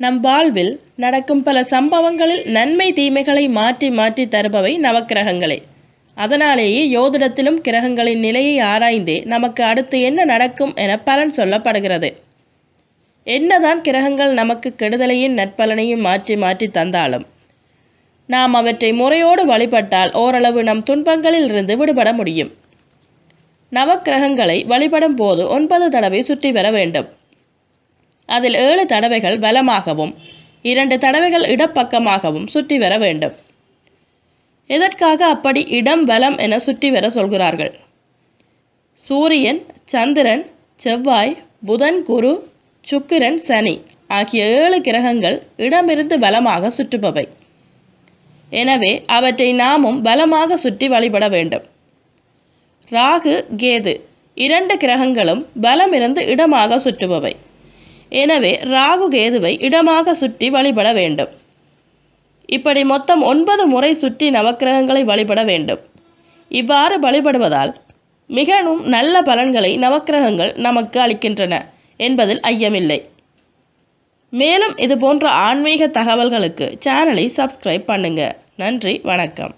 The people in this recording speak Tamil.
நம் வாழ்வில் நடக்கும் பல சம்பவங்களில் நன்மை தீமைகளை மாற்றி மாற்றி தருபவை நவக்கிரகங்களே. அதனாலேயே யோதிடத்திலும் கிரகங்களின் நிலையை ஆராய்ந்தே நமக்கு அடுத்து என்ன நடக்கும் என பலன் சொல்லப்படுகிறது. என்னதான் கிரகங்கள் நமக்கு கெடுதலையும் நற்பலனையும் மாற்றி மாற்றி தந்தாலும் நாம் அவற்றை முறையோடு வழிபட்டால் ஓரளவு நம் துன்பங்களில் இருந்து விடுபட முடியும். நவக்கிரகங்களை வழிபடும் போது ஒன்பது தடவை சுற்றி பெற வேண்டும். அதில் ஏழு தடவைகள் வலமாகவும் இரண்டு தடவைகள் இடப்பக்கமாகவும் சுற்றி வர வேண்டும். எதற்காக அப்படி இடம் வலம் என சுற்றி வர சொல்கிறார்கள்? சூரியன் சந்திரன் செவ்வாய் புதன் குரு சுக்கிரன் சனி ஆகிய ஏழு கிரகங்கள் இடமிருந்து பலமாக சுற்றுபவை. எனவே அவற்றை நாமும் பலமாக சுற்றி வழிபட வேண்டும். ராகு கேது இரண்டு கிரகங்களும் பலமிருந்து இடமாக சுற்றுபவை. எனவே ராகு கேதுவை இடமாக சுற்றி வழிபட வேண்டும். இப்படி மொத்தம் ஒன்பது முறை சுற்றி நவக்கிரகங்களை வழிபட வேண்டும். இவ்வாறு வழிபடுவதால் மிகவும் நல்ல பலன்களை நவக்கிரகங்கள் நமக்கு அளிக்கின்றன என்பதில் ஐயமில்லை. மேலும் இது போன்ற ஆன்மீக தகவல்களுக்கு சேனலை சப்ஸ்கிரைப் பண்ணுங்க. நன்றி வணக்கம்.